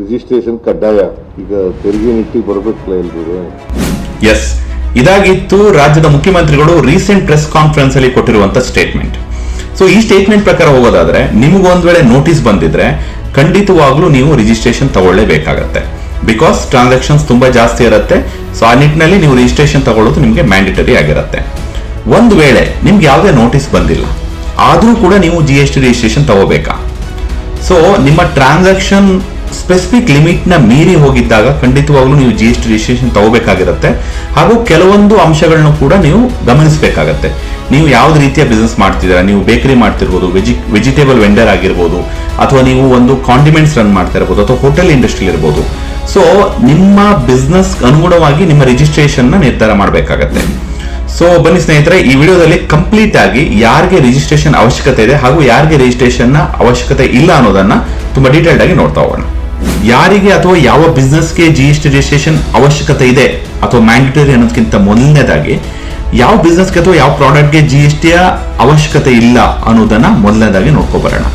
Registration ಕಡ್ಡಾಯ. ಈಗ ತೆರಿಗೆ ನೀತಿ ಬರಬೇಕಲ್ಲ ಎಲ್ರಿಗೂ? ಎಸ್ ಇದಾಗಿತ್ತು ರಾಜ್ಯದ ಮುಖ್ಯಮಂತ್ರಿಗಳು ರೀಸೆಂಟ್ ಪ್ರೆಸ್ ಕಾನ್ಫರೆನ್ಸ್ ಅಲ್ಲಿ ಕೊಟ್ಟಿರುವಂತ ಸ್ಟೇಟ್ಮೆಂಟ್ ಸೊ ಈ ಸ್ಟೇಟ್ಮೆಂಟ್ ಪ್ರಕಾರ ಹೋಗೋದಾದ್ರೆ, ನಿಮ್ಗೆ ಒಂದ್ ವೇಳೆ ನೋಟಿಸ್ ಬಂದಿದ್ರೆ, ಖಂಡಿತವಾಗ್ಲೂ ನೀವು ರಿಜಿಸ್ಟ್ರೇಷನ್ ತಗೊಳ್ಳೇಬೇಕಾಗತ್ತೆ. ಬಿಕಾಸ್ ಟ್ರಾನ್ಸಾಕ್ಷನ್ಸ್ ತುಂಬಾ ಜಾಸ್ತಿ ಇರುತ್ತೆ ಸೊ ಆ ನಿಟ್ಟಿನಲ್ಲಿ ನೀವು ರಿಜಿಸ್ಟ್ರೇಷನ್ ತಗೊಳ್ಳೋದು ನಿಮಗೆ ಮ್ಯಾಂಡೇಟರಿ ಆಗಿರುತ್ತೆ. ಒಂದು ವೇಳೆ ನಿಮ್ಗೆ ಯಾವುದೇ ನೋಟಿಸ್ ಬಂದಿಲ್ಲ, ಆದ್ರೂ ಕೂಡ ನೀವು ಜಿ ಎಸ್ ಟಿ ರಿಜಿಸ್ಟ್ರೇಷನ್ ತಗೋಬೇಕಾ? ಸೊ ನಿಮ್ಮ ಟ್ರಾನ್ಸಾಕ್ಷನ್ ಸ್ಪೆಸಿಫಿಕ್ ಲಿಮಿಟ್ನ ಮೀರಿ ಹೋಗಿದ್ದಾಗ ಖಂಡಿತವಾಗ್ಲೂ ನೀವು ಜಿ ಎಸ್ ಟಿ ರಿಜಿಸ್ಟ್ರೇಷನ್ ತಗೋಬೇಕಾಗಿರುತ್ತೆ. ಹಾಗೂ ಕೆಲವೊಂದು ಅಂಶಗಳನ್ನು ಕೂಡ ನೀವು ಗಮನಿಸಬೇಕಾಗತ್ತೆ. ನೀವು ಯಾವ್ದು ರೀತಿಯ ಬಿಸ್ನೆಸ್ ಮಾಡ್ತಿದ್ದೀರಾ? ನೀವು ಬೇಕರಿ ಮಾಡ್ತಿರ್ಬೋದು ವೆಜಿ ವೆಜಿಟೇಬಲ್ ವೆಂಡರ್ ಆಗಿರ್ಬೋದು, ಅಥವಾ ನೀವು ಒಂದು ಕಾಂಡಿಮೆಂಟ್ಸ್ ರನ್ ಮಾಡ್ತಾ ಇರ್ಬೋದು, ಅಥವಾ ಹೋಟೆಲ್ ಇಂಡಸ್ಟ್ರಿ ಇರ್ಬೋದು. ಸೊ ನಿಮ್ಮ ಬಿಸ್ನೆಸ್ ಅನುಗುಣವಾಗಿ ನಿಮ್ಮ ರಿಜಿಸ್ಟ್ರೇಷನ್ನ ನಿರ್ಧಾರ ಮಾಡಬೇಕಾಗತ್ತೆ. ಸೊ ಬನ್ನಿ ಸ್ನೇಹಿತರೆ, ಈ ವಿಡಿಯೋದಲ್ಲಿ ಕಂಪ್ಲೀಟ್ ಆಗಿ ಯಾರಿಗೆ ರಿಜಿಸ್ಟ್ರೇಷನ್ ಅವಶ್ಯಕತೆ ಇದೆ ಹಾಗೂ ಯಾರಿಗೆ ರಿಜಿಸ್ಟ್ರೇಷನ್ನ ಅವಶ್ಯಕತೆ ಇಲ್ಲ ಅನ್ನೋದನ್ನ ತುಂಬಾ ಡೀಟೇಲ್ಡ್ ಆಗಿ ನೋಡ್ತಾ ಹೋಗೋಣ. ಯಾರಿಗೆ ಅಥವಾ ಯಾವ ಬಿಸ್ನೆಸ್ಗೆ ಜಿ ಎಸ್ ಟಿ ರಿಜಿಸ್ಟ್ರೇಷನ್ ಅವಶ್ಯಕತೆ ಇದೆ ಅಥವಾ ಮ್ಯಾಂಡೇಟರಿ ಅನ್ನೋದಕ್ಕಿಂತ ಮೊದಲನೇದಾಗಿ, ಯಾವ ಬಿಸ್ನೆಸ್ಗೆ ಅಥವಾ ಯಾವ ಪ್ರಾಡಕ್ಟ್ಗೆ ಜಿ ಎಸ್ ಟಿಯ ಅವಶ್ಯಕತೆ ಇಲ್ಲ ಅನ್ನೋದನ್ನ ಮೊದಲನೇದಾಗಿ ನೋಡ್ಕೊಬರೋಣ.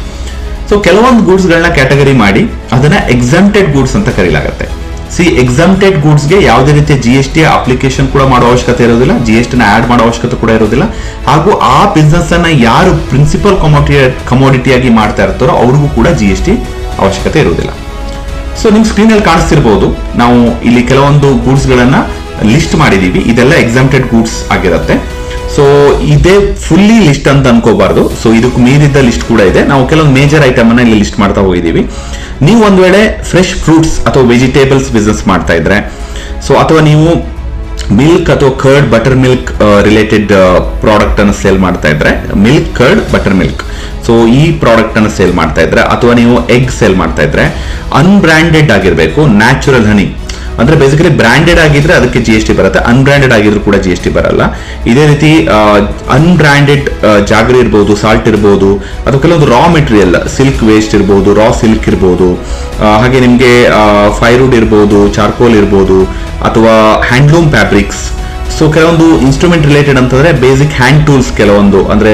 ಸೊ ಕೆಲವೊಂದು ಗೂಡ್ಸ್ ಗಳನ್ನ ಕ್ಯಾಟಗರಿ ಮಾಡಿ, ಅದನ್ನ ಎಕ್ಸಾಮ್ಟೆಡ್ ಗೂಡ್ಸ್ ಅಂತ ಕರೀಲಾಗುತ್ತೆ. ಸಿ ಎಕ್ಸಾಮ್ಟೆಡ್ ಗೂಡ್ಸ್ಗೆ ಯಾವುದೇ ರೀತಿಯ ಜಿ ಎಸ್ ಟಿ ಅಪ್ಲಿಕೇಶನ್ ಕೂಡ ಮಾಡೋ ಅವಶ್ಯಕತೆ ಇರೋದಿಲ್ಲ ಜಿ ಎಸ್ ಟಿನ ಆಡ್ ಮಾಡೋ ಅವಶ್ಯಕತೆ ಕೂಡ ಇರೋದಿಲ್ಲ. ಹಾಗೂ ಆ ಬಿಸ್ನೆಸ್ ಅನ್ನ ಯಾರು ಪ್ರಿನ್ಸಿಪಲ್ ಕಮೋಟಿ ಕಮೋಡಿಟಿಯಾಗಿ ಮಾಡ್ತಾ ಇರ್ತಾರೋ ಅವ್ರಿಗೂ ಕೂಡ ಜಿ ಎಸ್ ಟಿ ಅವಶ್ಯಕತೆ ಇರೋದಿಲ್ಲ. ಸೊ ನಿಮ್ ಸ್ಕ್ರೀನ್ ಅಲ್ಲಿ ಕಾಣಿಸ್ತಿರ್ಬೋದು. ನಾವು ಇಲ್ಲಿ ಕೆಲವೊಂದು ಗೂಡ್ಸ್ ಗಳನ್ನ ಲಿಸ್ಟ್ ಮಾಡಿದೀವಿ. ಇದೆಲ್ಲ ಎಕ್ಸಾಮ್ಟೆಡ್ ಗೂಡ್ಸ್ ಆಗಿರುತ್ತೆ. ಸೊ ಇದೇ ಫುಲ್ಲಿ ಲಿಸ್ಟ್ ಅಂತ ಅನ್ಕೋಬಾರ್ದು. ಸೊ ಇದಕ್ಕೆ ಮೀರಿದ ಲಿಸ್ಟ್ ಕೂಡ ಇದೆ. ನಾವು ಕೆಲವೊಂದು ಮೇಜರ್ ಐಟಮ್ ಅನ್ನ ಇಲ್ಲಿ ಲಿಸ್ಟ್ ಮಾಡ್ತಾ ಹೋಗಿದೀವಿ. ನೀವು ಒಂದ್ ವೇಳೆ ಫ್ರೆಶ್ ಫ್ರೂಟ್ಸ್ ಅಥವಾ ವೆಜಿಟೇಬಲ್ಸ್ ಬಿಸ್ನೆಸ್ ಮಾಡ್ತಾ ಇದ್ರೆ ಸೊ ಅಥವಾ ನೀವು ಮಿಲ್ಕ್ ಅಥವಾ curd butter milk related product ಅನ್ನು ಸೇಲ್ ಮಾಡ್ತಾ ಇದ್ರೆ milk curd butter milk so ಈ ಪ್ರಾಡಕ್ಟ್ ಅನ್ನು ಸೇಲ್ ಮಾಡ್ತಾ ಇದ್ರೆ, ಅಥವಾ ನೀವು ಎಗ್ ಸೇಲ್ ಮಾಡ್ತಾ ಇದ್ರೆ ಅನ್ಬ್ರ್ಯಾಂಡೆಡ್ ಆಗಿರಬೇಕು ನ್ಯಾಚುರಲ್ ಹನಿ ಅಂದ್ರೆ ಬೇಸಿಕಲಿ ಬ್ರಾಂಡೆಡ್ ಆಗಿದ್ರೆ ಅದಕ್ಕೆ ಜಿ ಎಸ್ ಟಿ ಬರುತ್ತೆ. ಅನ್ಬ್ರ್ಯಾಂಡೆಡ್ ಆಗಿದ್ರು ಕೂಡ ಜಿ ಎಸ್ ಟಿ ಬರಲ್ಲ. ಇದೇ ರೀತಿ ಅನ್ಬ್ರ್ಯಾಂಡೆಡ್ ಜಾಗರಿ ಇರ್ಬೋದು ಸಾಲ್ಟ್ ಇರ್ಬೋದು, ಅಥವಾ ಕೆಲವೊಂದು ರಾ ಮೆಟೀರಿಯಲ್ ಸಿಲ್ಕ್ ವೇಸ್ಟ್ ಇರ್ಬೋದು ರಾ ಸಿಲ್ಕ್ ಇರ್ಬೋದು ಹಾಗೆ ನಿಮಗೆ ಫೈರ್ವುಡ್ ಇರ್ಬೋದು ಚಾರ್ಕೋಲ್ ಇರ್ಬೋದು, ಅಥವಾ ಹ್ಯಾಂಡ್ಲೂಮ್ ಫ್ಯಾಬ್ರಿಕ್ಸ್ ಸೊ ಕೆಲವೊಂದು ಇನ್ಸ್ಟ್ರೂಮೆಂಟ್ ರಿಲೇಟೆಡ್ ಅಂತಂದ್ರೆ ಬೇಸಿಕ್ ಹ್ಯಾಂಡ್ ಟೂಲ್ಸ್ ಕೆಲವೊಂದು. ಅಂದ್ರೆ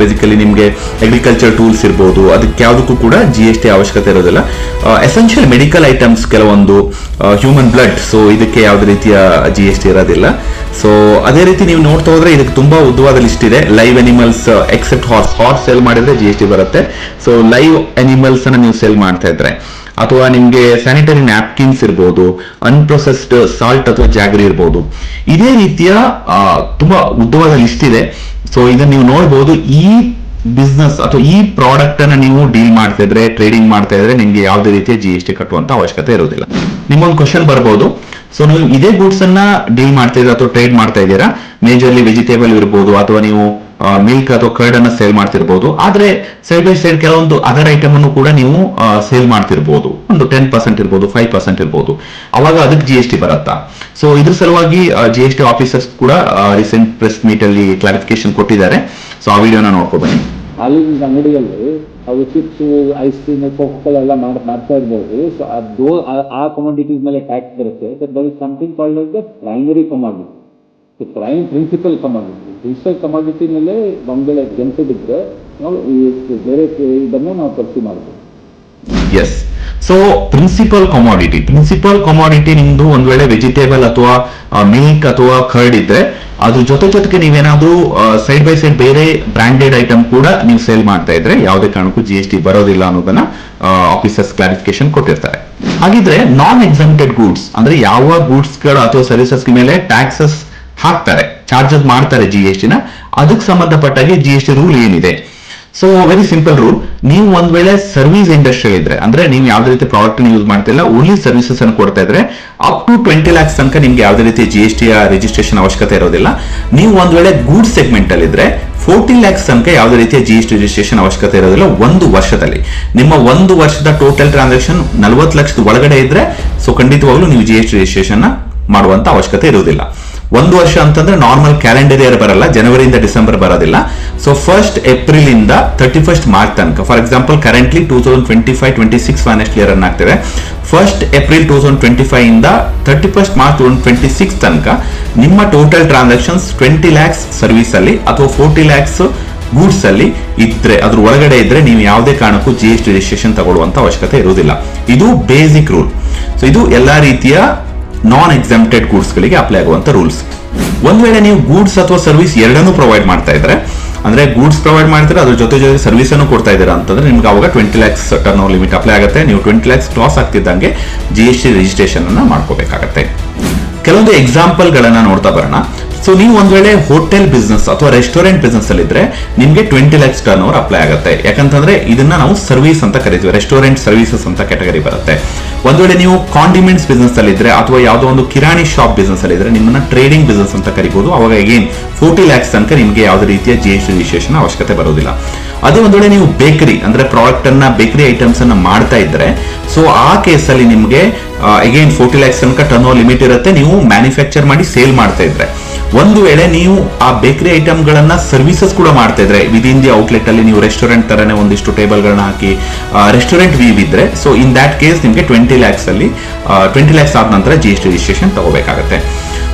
ಬೇಸಿಕಲಿ ನಿಮಗೆ ಅಗ್ರಿಕಲ್ಚರ್ ಟೂಲ್ಸ್ ಇರ್ಬೋದು, ಅದಕ್ಕೆ ಯಾವುದಕ್ಕೂ ಕೂಡ ಜಿ ಎಸ್ ಟಿ ಅವಶ್ಯಕತೆ ಇರೋದಿಲ್ಲ. ಎಸೆನ್ಷಿಯಲ್ ಮೆಡಿಕಲ್ ಐಟಮ್ಸ್ ಕೆಲವೊಂದು ಹ್ಯೂಮನ್ ಬ್ಲಡ್ ಸೊ ಇದಕ್ಕೆ ಯಾವುದೇ ರೀತಿಯ ಜಿ ಎಸ್ ಟಿ ಇರೋದಿಲ್ಲ. ಸೊ ಅದೇ ರೀತಿ ನೀವು ನೋಡ್ತಾ ಹೋದ್ರೆ ಇದಕ್ಕೆ ತುಂಬಾ ಉದ್ದವಾದ ಲಿಸ್ಟ್ ಇದೆ. Live animals except horse horse sale ಮಾಡಿದ್ರೆ ಜಿ ಎಸ್ ಟಿ ಬರುತ್ತೆ. ಸೊ ಲೈವ್ ಅನಿಮಲ್ಸ್ ಅನ್ನ ನೀವು ಸೇಲ್ ಮಾಡ್ತಾ ಇದ್ರೆ. ಅಥವಾ ನಿಮಗೆ ಸ್ಯಾನಿಟರಿ ನ್ಯಾಪ್ಕಿನ್ಸ್ ಇರ್ಬೋದು ಅನ್ಪ್ರೊಸೆಸ್ಡ್ ಸಾಲ್ಟ್ ಅಥವಾ ಜಾಗರಿ ಇರ್ಬೋದು. ಇದೇ ರೀತಿಯ ತುಂಬಾ ಉದ್ದವಾದ ಲಿಸ್ಟ್ ಇದೆ. ಸೊ ಇದನ್ನ ನೀವು ನೋಡ್ಬೋದು. ಈ ಬಿಸ್ನೆಸ್ ಅಥವಾ ಈ ಪ್ರಾಡಕ್ಟ್ ಅನ್ನ ನೀವು ಡೀಲ್ ಮಾಡ್ತಾ ಇದ್ರೆ ಟ್ರೇಡಿಂಗ್ ಮಾಡ್ತಾ ಇದ್ರೆ ನಿಮ್ಗೆ ಯಾವುದೇ ರೀತಿಯ ಜಿ ಎಸ್ ಟಿ ಕಟ್ಟುವಂತ ಅವಶ್ಯಕತೆ ಇರೋದಿಲ್ಲ. ನಿಮ್ಮೊಂದು ಕ್ವಶನ್ ಬರ್ಬೋದು. ಸೊ ನೀವು ಇದೇ ಗೂಡ್ಸ್ ಅನ್ನ ಡೀಲ್ ಮಾಡ್ತಾ ಇದ್ರೆ ಅಥವಾ ಟ್ರೇಡ್ ಮಾಡ್ತಾ ಇದ್ದೀರಾ? ಮೇಜರ್ಲಿ ವೆಜಿಟೇಬಲ್ ಇರ್ಬೋದು ಅಥವಾ ನೀವು ಮಿಲ್ಕ್ ಅಥವಾ ಕರ್ಡ್ ಅನ್ನ ಸೇಲ್ ಮಾಡ್ತಿರ್ಬೋದು. ಆದ್ರೆ ಸೈಡ್ ಬೈ ಸೈಡ್ ಕೆಲವೊಂದು ಅದರ್ ಐಟಮ್ ಅನ್ನು ಕೂಡ ನೀವು ಸೇಲ್ ಮಾಡ್ತಿರ್ಬೋದು. ಒಂದು ಟೆನ್ ಪರ್ಸೆಂಟ್ ಇರ್ಬೋದು ಫೈವ್ ಪರ್ಸೆಂಟ್ ಇರ್ಬೋದು. ಅವಾಗ ಅದಕ್ಕೆ ಜಿ ಎಸ್ ಟಿ ಬರುತ್ತಾ? ಸೊ ಇದ್ರ ಸಲುವಾಗಿ ಜಿ ಎಸ್ ಟಿ ಆಫೀಸರ್ಸ್ ಕೂಡ ರೀಸೆಂಟ್ ಪ್ರೆಸ್ ಮೀಟ್ ಅಲ್ಲಿ ಕ್ಲಾರಿಫಿಕೇಶನ್ ಕೊಟ್ಟಿದ್ದಾರೆ. ಸೊ ಆ ವಿಡಿಯೋನ ನೋಡ್ಕೊ ಬನ್ನಿ ಅಂಗಡಿಯಲ್ಲಿ ಅವು ಚಿಪ್ಸ್ ಐಸ್ ಕ್ರೀಮ್ ಎಲ್ಲ ಮಾಡ್, ಮಾಡ್ತಾ ಇರ್ಬೋದು. ಸೊ ಅದು ಆ- ಕಮಾಡಿಟೀಸ್ ಮೇಲೆ ಟ್ಯಾಕ್ಸ್ ಬರುತ್ತೆ. Is something called the primary commodity prime principal commodity principal commodity ಮೇಲೆ ಎಕ್ಸೆಂಟೆಡ್ ಇದ್ರೆ ನಾವು ಈ ಬೇರೆ ಇದನ್ನು ನಾವು ಪರ್ಸಿ ಮಾಡ್ಬೋದು. Yes so principal commodity principal commodity ನಿಮ್ದು ಒಂದ್ ವೇಳೆ ವೆಜಿಟೇಬಲ್ ಅಥವಾ ಮಿಲ್ಕ್ ಅಥವಾ ಕರ್ಡ್ ಇದ್ರೆ, ಅದ್ರ ಜೊತೆ ಜೊತೆಗೆ ನೀವೇನಾದ್ರೂ ಸೈಡ್ ಬೈ ಸೈಡ್ ಬೇರೆ ಬ್ರಾಂಡೆಡ್ ಐಟಮ್ ಕೂಡ ನೀವು ಸೇಲ್ ಮಾಡ್ತಾ ಇದ್ರೆ, ಯಾವುದೇ ಕಾರಣಕ್ಕೂ ಜಿ ಎಸ್ ಟಿ ಬರೋದಿಲ್ಲ ಅನ್ನೋದನ್ನ ಆಫೀಸರ್ಸ್ ಕ್ಲಾರಿಫಿಕೇಶನ್ ಕೊಟ್ಟಿರ್ತಾರೆ. ಹಾಗಿದ್ರೆ ನಾನ್ ಎಕ್ಸಾಮ್ಟೆಡ್ ಗೂಡ್ಸ್ ಅಂದ್ರೆ ಯಾವ ಗೂಡ್ಸ್ಗಳ ಅಥವಾ ಸರ್ವಿಸಸ್ ಮೇಲೆ ಟ್ಯಾಕ್ಸಸ್ ಹಾಕ್ತಾರೆ ಚಾರ್ಜಸ್ ಮಾಡ್ತಾರೆ ಜಿ ಎಸ್ ಟಿನ ಅದಕ್ಕೆ ಸಂಬಂಧಪಟ್ಟಾಗೆ ಜಿ ಎಸ್ ಟಿ ರೂಲ್ ಏನಿದೆ? ಸೊ ವೆರಿ ಸಿಂಪಲ್ ರೂಲ್ ನೀವು ಒಂದ್ ವೇಳೆ ಸರ್ವಿಸ್ ಇಂಡಸ್ಟ್ರಿ ಇದ್ರೆ, ಅಂದ್ರೆ ನೀವು ಯಾವ್ದೇ ರೀತಿ ಪ್ರಾಡಕ್ಟ್ ಯೂಸ್ ಮಾಡ್ತಿಲ್ಲ ಓನ್ಲಿ ಸರ್ವಿಸಸ್ ಅನ್ನು ಕೊಡ್ತಾ ಇದ್ರೆ ಅಪ್ ಟು ಟ್ವೆಂಟಿ ಲ್ಯಾಕ್ಸ್ ತನಕ ನಿಮ್ಗೆ ಯಾವುದೇ ರೀತಿ ಜಿ ಎಸ್ ಟಿ ರಿಜಿಸ್ಟ್ರೇಷನ್ ಅವಶ್ಯಕತೆ ಇರೋದಿಲ್ಲ. ನೀವು ಒಂದ್ ವೇಳೆ ಗೂಡ್ ಸೆಗ್ಮೆಂಟ್ ಅಲ್ಲಿ ಇದ್ರೆ ಫೋರ್ಟಿ ಲ್ಯಾಕ್ಸ್ ತನಕ ಯಾವುದೇ ರೀತಿಯ ಜಿ ಎಸ್ ಟಿ ರಿಜಿಸ್ಟ್ರೇಷನ್ ಅವಶ್ಯಕತೆ ಇರೋದಿಲ್ಲ ಒಂದು ವರ್ಷದಲ್ಲಿ. ನಿಮ್ಮ ಒಂದು ವರ್ಷದ ಟೋಟಲ್ ಟ್ರಾನ್ಸಾಕ್ಷನ್ ನಲವತ್ತು ಲಕ್ಷದ ಒಳಗಡೆ ಇದ್ರೆ ಸೊ ಖಂಡಿತವಾಗ್ಲೂ ನೀವು ಜಿ ಎಸ್ ಟಿ ರಿಜಿಸ್ಟ್ರೇಷನ್ ಮಾಡುವಂತ ಅವಶ್ಯಕತೆ ಇರುವುದಿಲ್ಲ. ಒಂದು ವರ್ಷ ಅಂತಂದ್ರೆ ನಾರ್ಮಲ್ ಕ್ಯಾಲೆಂಡರ್ ಇಯರ್ ಬರಲ್ಲ ಜನವರಿಯಿಂದ ಡಿಸೆಂಬರ್ ಬರೋದಿಲ್ಲ. ಸೊ ಫಸ್ಟ್ ಏಪ್ರಿಲ್ ಇಂದ ತರ್ಟಿ ಫಸ್ಟ್ ಮಾರ್ಚ್ ತನಕ. For example currently two thousand twenty five twenty six financial year ಅನ್ನ ಆಗ್ತಿದೆ. First April two thousand twenty five ಇಂದ thirty first March two twenty six ತನಕ ನಿಮ್ಮ total transactions twenty lakhs service ಅಲ್ಲಿ ಅಥವಾ forty lakhs goods ಅಲ್ಲಿ ಇದ್ರೆ, ಅದ್ರ ಒಳಗಡೆ ಇದ್ರೆ ನೀವು ಯಾವುದೇ ಕಾರಣಕ್ಕೂ ಜಿ ಎಸ್ ಟಿ ರಿಜಿಸ್ಟ್ರೇಷನ್ ತಗೊಳ್ಳುವಂತ ಅವಶ್ಯಕತೆ ಇರುವುದಿಲ್ಲ. ಇದು ಬೇಸಿಕ್ ರೂಲ್ ಸೊ ಇದು ಎಲ್ಲಾ ರೀತಿಯ ನಾನ್ ಎಕ್ಸಮ್ಟೆಡ್ ಗೂಡ್ಸ್ಗಳಿಗೆ ಅಪ್ಲೈ ಆಗುವಂತ ರೂಲ್ಸ್ ಒಂದ್ ವೇಳೆ ನೀವು ಗೂಡ್ಸ್ ಅಥವಾ ಸರ್ವಿಸ್ ಎರಡನ್ನೂ ಪ್ರೊವೈಡ್ ಮಾಡ್ತಾ ಇದ್ರೆ, ಅಂದ್ರೆ ಗೂಡ್ಸ್ ಪ್ರೊವೈಡ್ ಮಾಡ್ತಾರೆ, ಅದ್ರ ಜೊತೆ ಜೊತೆ ಸರ್ವಿಸ್ ಅನ್ನು ಕೊಡ್ತಾ ಇದ್ದೀರಾ ಅಂತಂದ್ರೆ ನಿಮ್ಗೆ ಅವಾಗ twenty lakhs turnover limit apply ಆಗುತ್ತೆ. ನೀವು ಟ್ವೆಂಟಿ ಲ್ಯಾಕ್ಸ್ ಕ್ರಾಸ್ ಆಗ್ತಿದ್ದಂಗೆ ಜಿ ಎಸ್ ಟಿ ರಿಜಿಸ್ಟ್ರೇಷನ್ ಅನ್ನ ಮಾಡ್ಕೋಬೇಕಾಗತ್ತೆ. ಕೆಲವೊಂದು ಎಕ್ಸಾಂಪಲ್ ಗಳನ್ನ ನೋಡ್ತಾ ಬರೋಣ. ಸೊ ನೀವು ಒಂದ್ ವೇಳೆ ಹೋಟೆಲ್ ಬಿಸ್ನೆಸ್ ಅಥವಾ ರೆಸ್ಟೋರೆಂಟ್ ಬಿಸ್ನೆಸ್ ಅಲ್ಲಿ ಇದ್ರೆ ನಿಮಗೆ twenty lakhs turnover apply ಆಗುತ್ತೆ. ಯಾಕಂತಂದ್ರೆ ಇದನ್ನ ನಾವು ಸರ್ವಿಸ್ ಅಂತ ಕರಿತೀವಿ. ರೆಸ್ಟೋರೆಂಟ್ ಸರ್ವಿಸಸ್ ಅಂತ ಕ್ಯಾಟಗರಿ ಬರುತ್ತೆ. ಒಂದ್ ವೇಳೆ ನೀವು ಕಾಂಡಿಮೆಂಟ್ಸ್ ಬಿಸ್ನೆಸ್ ಅಲ್ಲಿ ಇದ್ರೆ ಅಥವಾ ಯಾವುದೋ ಒಂದು ಕಿರಾಣಿ ಶಾಪ್ ಬಿಸ್ನೆಸ್ ಅಲ್ಲಿ ಇದ್ರೆ ನಿಮ್ಮನ್ನ ಟ್ರೇಡಿಂಗ್ ಬಿಸ್ನೆಸ್ ಅಂತ ಕರಿಬಹುದು ಅವಾಗ ಅಗೇನ್ ಫೋರ್ಟಿ ಲ್ಯಾಕ್ಸ್ ತನಕ ನಿಮಗೆ ಯಾವುದೇ ರೀತಿಯ ಜಿ ಎಸ್ ಟಿ ರಿಜಿಸ್ಟ್ರೇಷನ್ ಅವಶ್ಯಕತೆ ಬರೋದಿಲ್ಲ ಅದೇ ಒಂದ್ ವೇಳೆ ನೀವು ಬೇಕರಿ ಅಂದ್ರೆ ಪ್ರಾಡಕ್ಟ್ ಅನ್ನ ಬೇಕರಿ ಐಟಮ್ಸ್ ಅನ್ನ ಮಾಡ್ತಾ ಇದ್ರೆ ಸೊ ಆ ಕೇಸಲ್ಲಿ ನಿಮಗೆ ಅಗೇನ್ ಫೋರ್ಟಿ ಲ್ಯಾಕ್ಸ್ ತನಕ ಟರ್ನ್ ಲಿಮಿಟ್ ಇರುತ್ತೆ. ನೀವು ಮ್ಯಾನುಫ್ಯಾಕ್ಚರ್ ಮಾಡಿ ಸೇಲ್ ಮಾಡ್ತಾ ಇದ್ರೆ. ಒಂದು ವೇಳೆ ನೀವು ಆ ಬೇಕರಿ ಐಟಮ್ ಗಳನ್ನ ಸರ್ವಿಸಸ್ ಕೂಡ ಮಾಡ್ತಾ ಇದ್ರೆ ವಿದಿನ್ ದಿ ಔಟ್ಲೆಟ್ ಅಲ್ಲಿ ನೀವು ರೆಸ್ಟೋರೆಂಟ್ ತರನೇ ಒಂದಿಷ್ಟು ಟೇಬಲ್ ಗಳನ್ನ ಹಾಕಿ ರೆಸ್ಟೋರೆಂಟ್ ವೀವ್ ಇದ್ರೆ ಸೊ ಇನ್ ದಟ್ ಕೇಸ್ ನಿಮಗೆ ಟ್ವೆಂಟಿ ಲ್ಯಾಕ್ಸ್ ಅಲ್ಲಿ ಟ್ವೆಂಟಿ ಲ್ಯಾಕ್ಸ್ ಆದ ನಂತರ ಜಿ ಎಸ್ ಟಿ ರಿಜಿಸ್ಟ್ರೇಷನ್ ತಗೋಬೇಕಾಗುತ್ತೆ.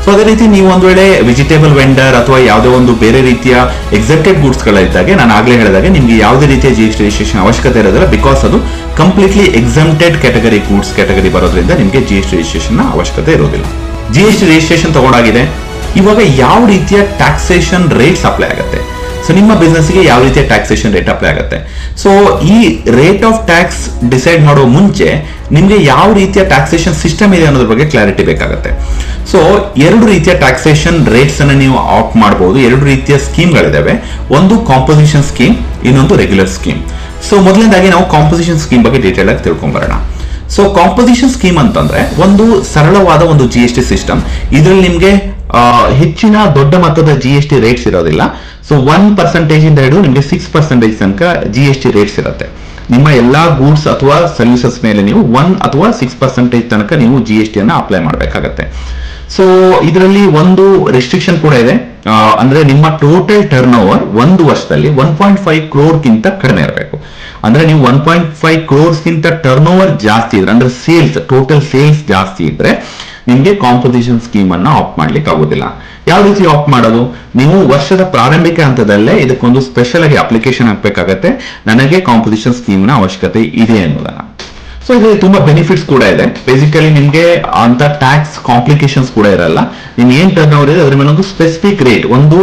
ಸೊ ಅದೇ ರೀತಿ ನೀವು ಒಂದು ವೇಳೆ ವೆಜಿಟೇಬಲ್ ವೆಂಡರ್ ಅಥವಾ ಯಾವುದೇ ಒಂದು ಬೇರೆ ರೀತಿಯ ಎಕ್ಸೆಪ್ಟೆಡ್ ಗೂಡ್ಸ್ ಗಳಿದ್ದಾಗ ನಾನು ಆಗ್ಲೇ ಹೇಳಿದಾಗ ನಿಮಗೆ ಯಾವುದೇ ರೀತಿಯ ಜಿ ಎಸ್ ಟಿ ರಿಜಿಸ್ಟ್ರೇಷನ್ ಅವಶ್ಯಕತೆ ಇರೋದಿಲ್ಲ ಬಿಕಾಸ್ ಅದು completely exempted category goods category ಬರೋದ್ರಿಂದ ನಿಮಗೆ ಜಿ ಎಸ್ ಟಿ ರಿಜಿಸ್ಟ್ರೇಷನ್ ಅವಶ್ಯಕತೆ ಇರೋದಿಲ್ಲ. ಜಿ ಎಸ್ ಟಿ ರಿಜಿಸ್ಟ್ರೇಷನ್ ತಗೊಂಡಾಗಿದೆ. ಇವಾಗ ಯಾವ ರೀತಿಯ ಟ್ಯಾಕ್ಸೇಷನ್ ರೇಟ್ಸ್ ಅಪ್ಲೈ ಆಗುತ್ತೆ? ಸೊ ನಿಮ್ಮ ಬಿಸ್ನೆಸ್ಗೆ ಯಾವ ರೀತಿಯ ಟ್ಯಾಕ್ಸೇಷನ್ ರೇಟ್ ಅಪ್ಲೈ ಆಗುತ್ತೆ? ಸೊ ಈ ರೇಟ್ ಆಫ್ ಟ್ಯಾಕ್ಸ್ ಡಿಸೈಡ್ ಮಾಡೋ ಮುಂಚೆ ನಿಮಗೆ ಯಾವ ರೀತಿಯ ಟ್ಯಾಕ್ಸೇಷನ್ ಸಿಸ್ಟಮ್ ಇದೆ ಅನ್ನೋದ್ರ ಬಗ್ಗೆ ಕ್ಲಾರಿಟಿ ಬೇಕಾಗುತ್ತೆ. ಸೊ ಎರಡು ರೀತಿಯ ಟ್ಯಾಕ್ಸೇಷನ್ ರೇಟ್ಸ್ ಅನ್ನು ನೀವು ಆಫ್ ಮಾಡಬಹುದು ಎರಡು ರೀತಿಯ ಸ್ಕೀಮ್ಗಳಿದಾವೆ. ಒಂದು ಕಾಂಪೋಸಿಷನ್ ಸ್ಕೀಮ್ ಇನ್ನೊಂದು ರೆಗ್ಯುಲರ್ ಸ್ಕೀಮ್ ಸೊ ಮೊದಲನೇದಾಗಿ ನಾವು ಕಾಂಪೋಸಿಷನ್ ಸ್ಕೀಮ್ ಬಗ್ಗೆ ಡೀಟೇಲ್ ಆಗಿ ತಿಳ್ಕೊಂಬರೋಣ. ಸೊ ಕಾಂಪೋಸಿಷನ್ ಸ್ಕೀಮ್ ಅಂತಂದ್ರೆ ಒಂದು ಸರಳವಾದ ಒಂದು ಜಿ ಎಸ್ ಟಿ ಸಿಸ್ಟಮ್ ಇದರಲ್ಲಿ ನಿಮಗೆ ಹೆಚ್ಚಿನ ದೊಡ್ಡ ಮೊತ್ತದ ಜಿ ಎಸ್ ಟಿ ರೇಟ್ಸ್ ಇರೋದಿಲ್ಲ. ಸೊ ಒನ್ ಪರ್ಸೆಂಟೇಜ್ ಇಂದ ಹಿಡಿದು ನಿಮಗೆ ಸಿಕ್ಸ್ ಪರ್ಸೆಂಟೇಜ್ ತನಕ ಜಿ ಎಸ್ ಟಿ ರೇಟ್ಸ್ ಇರುತ್ತೆ. ನಿಮ್ಮ ಎಲ್ಲಾ ಗೂಡ್ಸ್ ಅಥವಾ ಸರ್ವಿಸಸ್ ಮೇಲೆ ನೀವು ಒನ್ ಅಥವಾ ಸಿಕ್ಸ್ ಪರ್ಸೆಂಟೇಜ್ ತನಕ ನೀವು ಜಿ ಎಸ್ ಟಿ ಅನ್ನ ಅಪ್ಲೈ ಮಾಡಬೇಕಾಗತ್ತೆ. ಸೊ ಇದರಲ್ಲಿ ಒಂದು ರೆಸ್ಟ್ರಿಕ್ಷನ್ ಕೂಡ ಇದೆ. ಅಂದ್ರೆ ನಿಮ್ಮ ಟೋಟಲ್ ಟರ್ನ್ ಓವರ್ ಒಂದು ವರ್ಷದಲ್ಲಿ ಒನ್ ಪಾಯಿಂಟ್ ಫೈವ್ ಕ್ರೋರ್ಗಿಂತ ಕಡಿಮೆ ಇರಬೇಕು. ಅಂದ್ರೆ ನೀವು ಒನ್ ಪಾಯಿಂಟ್ ಫೈವ್ ಕ್ರೋರ್ಸ್ಗಿಂತ ಟರ್ನ್ ಓವರ್ ಜಾಸ್ತಿ ಇದ್ರೆ, ಅಂದ್ರೆ ಸೇಲ್ಸ್ ಟೋಟಲ್ ಸೇಲ್ಸ್ ಜಾಸ್ತಿ ಇದ್ರೆ ನಿಮ್ಗೆ ಕಾಂಪೋಸಿಷನ್ ಸ್ಕೀಮ್ ಅನ್ನ ಆಫ್ ಮಾಡ್ಲಿಕ್ಕೆ ಆಗೋದಿಲ್ಲ ಯಾವ ರೀತಿ ಆಫ್ ಮಾಡೋದು? ನೀವು ವರ್ಷದ ಪ್ರಾರಂಭಿಕ ಹಂತದಲ್ಲೇ ಇದಕ್ಕೊಂದು ಸ್ಪೆಷಲ್ ಆಗಿ ಅಪ್ಲಿಕೇಶನ್ ಹಾಕ್ಬೇಕಾಗತ್ತೆ. ನನಗೆ ಕಾಂಪೋಸಿಷನ್ ಸ್ಕೀಮ್ನ ಅವಶ್ಯಕತೆ ಇದೆ ಅನ್ನೋದನ್ನ. ಸೊ ಇದರಲ್ಲಿ ತುಂಬಾ ಬೆನಿಫಿಟ್ಸ್ ಕೂಡ ಇದೆ. ಬೇಸಿಕಲಿ ನಿಮ್ಗೆ ಅಂತ ಟ್ಯಾಕ್ಸ್ ಕಾಂಪ್ಲಿಕೇಶನ್ಸ್ ಕೂಡ ಇರಲ್ಲ. ನಿಮ್ಗೆ ಏನ್ ಟರ್ನ್ ಓವರ್ ಇದೆ, ಅದ್ರ ಮೇಲೆ ಒಂದು ಸ್ಪೆಸಿಫಿಕ್ ರೇಟ್ ಒಂದು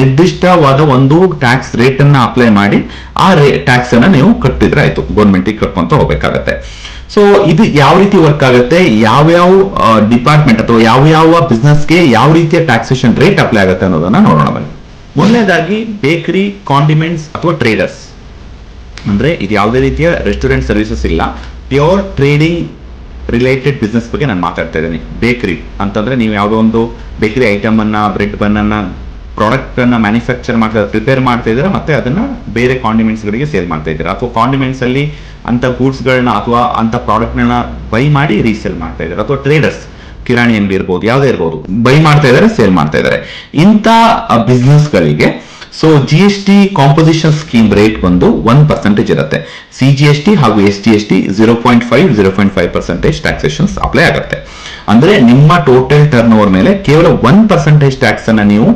ನಿರ್ದಿಷ್ಟವಾದ ಒಂದು ಟ್ಯಾಕ್ಸ್ ರೇಟ್ ಅನ್ನ ಅಪ್ಲೈ ಮಾಡಿ, ಆ ಟ್ಯಾಕ್ಸ್ ಅನ್ನ ನೀವು ಕಟ್ಟಿದ್ರೆ ಆಯ್ತು. ಗೌರ್ಮೆಂಟ್ ಕಟ್ಕೊಂತ ಹೋಗ್ಬೇಕಾಗತ್ತೆ. ಸೊ ಇದು ಯಾವ ರೀತಿ ವರ್ಕ್ ಆಗುತ್ತೆ? ಯಾವ್ಯಾವ ಡಿಪಾರ್ಟ್ಮೆಂಟ್ ಅಥವಾ ಯಾವ ಯಾವ ಬಿಸ್ನೆಸ್ಗೆ ಯಾವ ರೀತಿಯ ಟ್ಯಾಕ್ಸೇಷನ್ ರೇಟ್ ಅಪ್ಲೈ ಆಗುತ್ತೆ ಅನ್ನೋದನ್ನ ನೋಡೋಣ ಬನ್ನಿ. ಮೊದಲನೇದಾಗಿ ಬೇಕರಿ ಕಾಂಡಿಮೆಂಟ್ಸ್ ಅಥವಾ ಟ್ರೇಡರ್ಸ್ ಅಂದ್ರೆ ಇದು ಯಾವುದೇ ರೀತಿಯ ರೆಸ್ಟೋರೆಂಟ್ ಸರ್ವಿಸಸ್ ಇಲ್ಲ. ಪ್ಯೂರ್ ಟ್ರೇಡಿಂಗ್ ರಿಲೇಟೆಡ್ ಬಿಸ್ನೆಸ್ ಬಗ್ಗೆ ನಾನು ಮಾತಾಡ್ತಾ ಇದ್ದೀನಿ. ಬೇಕರಿ ಅಂತಂದ್ರೆ ನೀವು ಯಾವುದೋ ಒಂದು ಬೇಕರಿ ಐಟಮ್ ಅನ್ನ ಬ್ರೆಡ್ ಬನ್ ಅನ್ನ ಪ್ರಾಡಕ್ಟ್ ಅನ್ನ ಮ್ಯಾನುಫ್ಯಾಕ್ಚರ್ ಮಾಡ್ತಾ ಪ್ರಿಪೇರ್ ಮಾಡ್ತಾ ಇದ್ದೀರಾ ಮತ್ತೆ ಅದನ್ನ ಬೇರೆ ಕಾಂಡಿಮೆಂಟ್ಸ್ ಗಳಿಗೆ ಸೇಲ್ ಮಾಡ್ತಾ ಇದ್ದಾರೆ ಅಥವಾ ಕಾಂಡಿಮೆಂಟ್ಸ್ ಅಲ್ಲಿ ಅಂತ ಗೂಡ್ಸ್ ಗಳನ್ನ ಅಥವಾ ಅಂತ ಪ್ರಾಡಕ್ಟ್ನ ಬೈ ಮಾಡಿ ರೀಸೇಲ್ ಮಾಡ್ತಾ ಇದ್ದಾರೆ ಅಥವಾ ಟ್ರೇಡರ್ಸ್ ಕಿರಾಣಿ ಅಂಗಡಿ ಇರ್ಬೋದು, ಯಾವುದೇ ಇರ್ಬೋದು ಬೈ ಮಾಡ್ತಾ ಇದ್ದಾರೆ ಸೇಲ್ ಮಾಡ್ತಾ ಇದ್ದಾರೆ ಇಂಥ ಬಿಸ್ನೆಸ್ ಗಳಿಗೆ so G S T composition scheme rate ಬಂದು ಒನ್ ಪರ್ಸೆಂಟೇಜ್ ಇರುತ್ತೆ. ಸಿ ಜಿ ಎಸ್ ಟಿ ಹಾಗೂ S T S T zero point five zero point five percentage taxations apply ಆಗುತ್ತೆ. ಅಂದ್ರೆ ನಿಮ್ಮ ಟೋಟಲ್ ಟರ್ನ್ ಓವರ್ ಮೇಲೆ ಕೇವಲ ಒನ್ ಪರ್ಸೆಂಟೇಜ್ ಟ್ಯಾಕ್ಸ್ ಅನ್ನ ನೀವು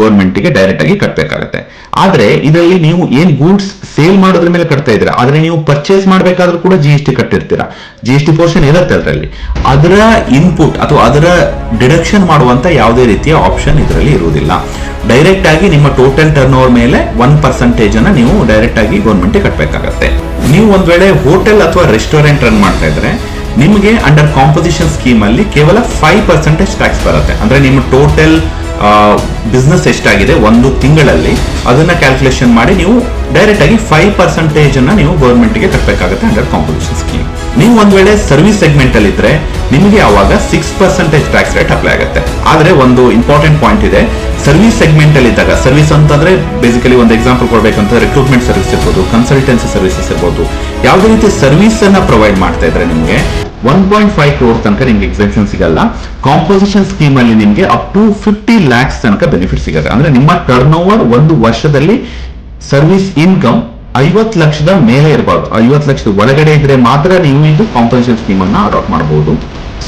ಗೌರ್ಮೆಂಟ್ಗೆ ಡೈರೆಕ್ಟ್ ಆಗಿ ಕಟ್ಟಬೇಕಾಗತ್ತೆ ಆದ್ರೆ ಇದರಲ್ಲಿ ನೀವು ಏನ್ ಗೂಡ್ಸ್ ಸೇಲ್ ಮಾಡೋದ್ರ ಮೇಲೆ ಕಟ್ತಾ ಇದ್ದೀರಾ? ಆದ್ರೆ ನೀವು ಪರ್ಚೇಸ್ ಮಾಡಬೇಕಾದ್ರೂ ಕೂಡ ಜಿ ಎಸ್ ಟಿ ಕಟ್ಟಿರ್ತೀರಾ? ಜಿ ಎಸ್ ಟಿ ಪೋರ್ಷನ್ ಇರುತ್ತೆ ಅದರಲ್ಲಿ? ಅದರ ಇನ್ಪುಟ್ ಅಥವಾ ಅದರ ಡಿಡಕ್ಷನ್ ಮಾಡುವಂತ ಯಾವುದೇ ರೀತಿಯ ಆಪ್ಷನ್ ಇದರಲ್ಲಿ ಇರುವುದಿಲ್ಲ. ಡೈರೆಕ್ಟ್ ಆಗಿ ನಿಮ್ಮ ಟೋಟಲ್ ಟರ್ನ್ ಓವರ್ ಮೇಲೆ ಒನ್ ಪರ್ಸೆಂಟೇಜ್ ಅನ್ನ ನೀವು ಡೈರೆಕ್ಟ್ ಆಗಿ ಗೌರ್ಮೆಂಟ್ ಕಟ್ಟಬೇಕಾಗತ್ತೆ ನೀವು ಒಂದ್ ವೇಳೆ ಹೋಟೆಲ್ ಅಥವಾ ರೆಸ್ಟೋರೆಂಟ್ ರನ್ ಮಾಡ್ತಾ ಇದ್ರೆ ನಿಮಗೆ ಅಂಡರ್ ಕಾಂಪೋಸಿಷನ್ ಸ್ಕೀಮ್ ಅಲ್ಲಿ ಕೇವಲ ಫೈವ್ ಪರ್ಸೆಂಟೇಜ್ ಟ್ಯಾಕ್ಸ್ ಬರುತ್ತೆ. ಅಂದ್ರೆ ನಿಮ್ಮ ಟೋಟಲ್ ಬಿಸ್ನೆಸ್ ಎಷ್ಟಾಗಿದೆ ಒಂದು ತಿಂಗಳಲ್ಲಿ, ಅದನ್ನ ಕ್ಯಾಲ್ಕುಲೇಷನ್ ಮಾಡಿ ನೀವು ಡೈರೆಕ್ಟ್ ಆಗಿ ಫೈವ್ ಪರ್ಸೆಂಟೇಜ್ ಅನ್ನ ನೀವು ಗವರ್ಮೆಂಟ್ಗೆ ಕಟ್ಟಬೇಕಾಗುತ್ತೆ ಅಂಡರ್ ಕಾಂಪೋಸಿಷನ್ ಸ್ಕೀಮ್ ನೀವು ಒಂದ್ ವೇಳೆ ಸರ್ವಿಸ್ ಸೆಗ್ಮೆಂಟ್ ಅಲ್ಲಿ ಇದ್ರೆ, ನಿಮಗೆ ಅವಾಗ six percentage tax rate apply ಆಗುತ್ತೆ. ಆದ್ರೆ ಒಂದು ಇಂಪಾರ್ಟೆಂಟ್ ಪಾಯಿಂಟ್ ಇದೆ ಸರ್ವಿಸ್ ಸೆಗ್ಮೆಂಟ್ ಅಲ್ಲಿ ಇದ್ದಾಗ ಸರ್ವಿಸ್ ಅಂತಂದ್ರೆ ಬೇಸಿಕಲಿ ಒಂದು ಎಕ್ಸಾಂಪಲ್ ಕೊಡಬೇಕಂತ ರಿಕ್ರೂಟ್ಮೆಂಟ್ ಸರ್ವಿಸ್ ಇರ್ಬೋದು ಕನ್ಸಲ್ಟೆನ್ಸಿ ಸರ್ವಿಸಸ್ ಇರ್ಬೋದು ಯಾವುದೇ ರೀತಿ ಸರ್ವಿಸ್ ಅನ್ನ ಪ್ರೊವೈಡ್ ಮಾಡ್ತಾ ಇದ್ರೆ ನಿಮಗೆ ಒನ್ ಪಾಯಿಂಟ್ ಫೈವ್ ಕ್ರೋರ್ ತನಕ ನಿಮ್ಗೆ ಎಕ್ಸೆಪ್ಷನ್ ಸಿಗಲ್ಲ. ಕಾಂಪೋಸಿಷನ್ ಸ್ಕೀಮ್ ಅಲ್ಲಿ ನಿಮ್ಗೆ ಅಪ್ ಟು ಫಿಫ್ಟಿ ಲ್ಯಾಕ್ಸ್ ತನಕ ಬೆನಿಫಿಟ್ ಸಿಗುತ್ತೆ. ಅಂದ್ರೆ ನಿಮ್ಮ ಟರ್ನ್ ಓವರ್ ಒಂದು ವರ್ಷದಲ್ಲಿ ಸರ್ವಿಸ್ ಇನ್ಕಮ್ ಐವತ್ತು ಲಕ್ಷದ ಮೇಲೆ ಇರಬಾರ್ದು ಐವತ್ತು ಲಕ್ಷದ ಒಳಗಡೆ ಇದ್ರೆ ಮಾತ್ರ ನೀವು ಇದು ಕಾಂಪೋಸಿಷನ್ ಸ್ಕೀಮ್ ಅನ್ನ ಅಡಾಪ್ಟ್ ಮಾಡಬಹುದು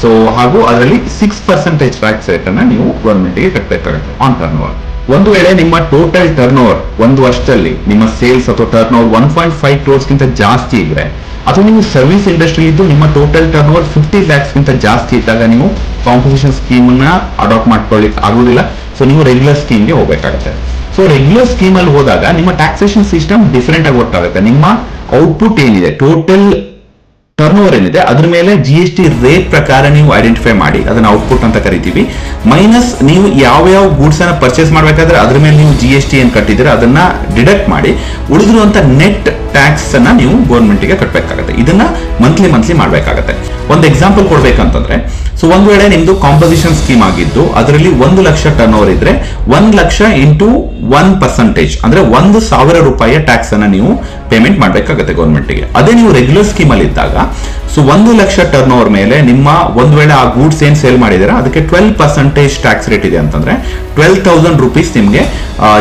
ಸೊ ಹಾಗೂ ಅದರಲ್ಲಿ ಸಿಕ್ಸ್ ಪರ್ಸೆಂಟೇಜ್ ಟ್ಯಾಕ್ಸ್ ರೇಟ್ ಅನ್ನ ನೀವು ಗವರ್ಮೆಂಟ್ಗೆ ಕಟ್ಟಬೇಕಾಗುತ್ತೆ ಆನ್ ಟರ್ನ್ ಓವರ್ ಒಂದು ವೇಳೆ ನಿಮ್ಮ ಟೋಟಲ್ ಟರ್ನ್ ಓವರ್ ಒಂದು ವರ್ಷದಲ್ಲಿ ನಿಮ್ಮ ಸೇಲ್ಸ್ ಅಥವಾ turnover one point five ಕ್ರೋರ್ಸ್ಗಿಂತ ಜಾಸ್ತಿ ಇದ್ರೆ, ಅಥವಾ ನೀವು ಸರ್ವಿಸ್ ಇಂಡಸ್ಟ್ರಿ ಇದ್ದು ನಿಮ್ಮ ಟೋಟಲ್ ಟರ್ನ್ ಓವರ್ ಫಿಫ್ಟಿ ಲ್ಯಾಕ್ಸ್ಗಿಂತ ಜಾಸ್ತಿ ಇದ್ದಾಗ ನೀವು ಕಾಂಪೋಸಿಷನ್ ಸ್ಕೀಮ್ನ ಅಡಾಪ್ಟ್ ಮಾಡ್ಕೊಳ್ಳಿಕ್ ಆಗುದಿಲ್ಲ ಸೊ ನೀವು ರೆಗ್ಯುಲರ್ ಸ್ಕೀಮ್ಗೆ ಹೋಗಬೇಕಾಗುತ್ತೆ. ಸೊ ರೆಗ್ಯುಲರ್ ಸ್ಕೀಮ್ ಅಲ್ಲಿ ಹೋದಾಗ ನಿಮ್ಮ ಟ್ಯಾಕ್ಸೇಷನ್ ಸಿಸ್ಟಮ್ ಡಿಫರೆಂಟ್ ಆಗಿ ಗೊತ್ತಾಗುತ್ತೆ ನಿಮ್ಮ ಔಟ್ಪುಟ್ ಏನಿದೆ? ಟೋಟಲ್ ಟರ್ನ್ ಓವರ್ ಏನಿದೆ, ಅದ್ರ ಮೇಲೆ ಜಿ ಎಸ್ ಟಿ ರೇಟ್ ಪ್ರಕಾರ ನೀವು ಐಡೆಂಟಿಫೈ ಮಾಡಿ. ಅದನ್ನ ಔಟ್ಪುಟ್ ಅಂತ ಕರಿತೀವಿ. ಮೈನಸ್ ನೀವು ಯಾವ ಯಾವ ಗೂಡ್ಸ್ ಅನ್ನ ಪರ್ಚೇಸ್ ಮಾಡಬೇಕಾದ್ರೆ ಅದ್ರ ಮೇಲೆ ನೀವು ಜಿ ಎಸ್ ಟಿ ಏನ್ ಕಟ್ಟಿದ್ರೆ ಅದನ್ನ ಡಿಡಕ್ಟ್ ಮಾಡಿ, ಉಳಿದಿರುವಂತ ನೆಟ್ ಟ್ಯಾಕ್ಸ್ ಅನ್ನ ನೀವು ಗೌರ್ಮೆಂಟ್ಗೆ ಕಟ್ಟಬೇಕಾಗುತ್ತೆ ಇದನ್ನ ಮಂತ್ಲಿ ಮಂತ್ಲಿ ಮಾಡಬೇಕಾಗುತ್ತೆ. ಒಂದು ಎಕ್ಸಾಂಪಲ್ ಕೊಡ್ಬೇಕಂತಂದ್ರೆ ಸೊ ಒಂದ್ ವೇಳೆ ನಿಮ್ದು ಕಾಂಪೋಸಿಷನ್ ಸ್ಕೀಮ್ ಆಗಿದ್ದು, ಅದರಲ್ಲಿ ಒಂದು ಲಕ್ಷ ಟರ್ನ್ ಓವರ್ ಇದ್ರೆ, ಒಂದ್ ಲಕ್ಷ ಇಂಟು ಒನ್ ಪರ್ಸೆಂಟೇಜ್ ಅಂದ್ರೆ ಒಂದು ಸಾವಿರ ರೂಪಾಯಿಯ ಟ್ಯಾಕ್ಸ್ ಅನ್ನ ನೀವು ಪೇಮೆಂಟ್ ಮಾಡಬೇಕಾಗುತ್ತೆ ಗೌರ್ಮೆಂಟ್ಗೆ ಅದೇ ನೀವು ರೆಗ್ಯುಲರ್ ಸ್ಕೀಮ್ ಅಲ್ಲಿ ಇದ್ದಾಗ ಸೊ ಒಂದು ಲಕ್ಷ ಟರ್ನ್ ಓವರ್ ಮೇಲೆ ನಿಮ್ಮ ಒಂದ್ ವೇಳೆ ಆ ಗೂಡ್ಸ್ ಏನ್ ಸೇಲ್ ಮಾಡಿದಿರ ಅದಕ್ಕೆ ಟ್ವೆಲ್ ಪರ್ಸೆಂಟೇಜ್ ಟ್ಯಾಕ್ಸ್ ರೇಟ್ ಇದೆ ಅಂತಂದ್ರೆ ಟ್ವೆಲ್ ತೌಸಂಡ್ ರುಪೀಸ್ ನಿಮ್ಗೆ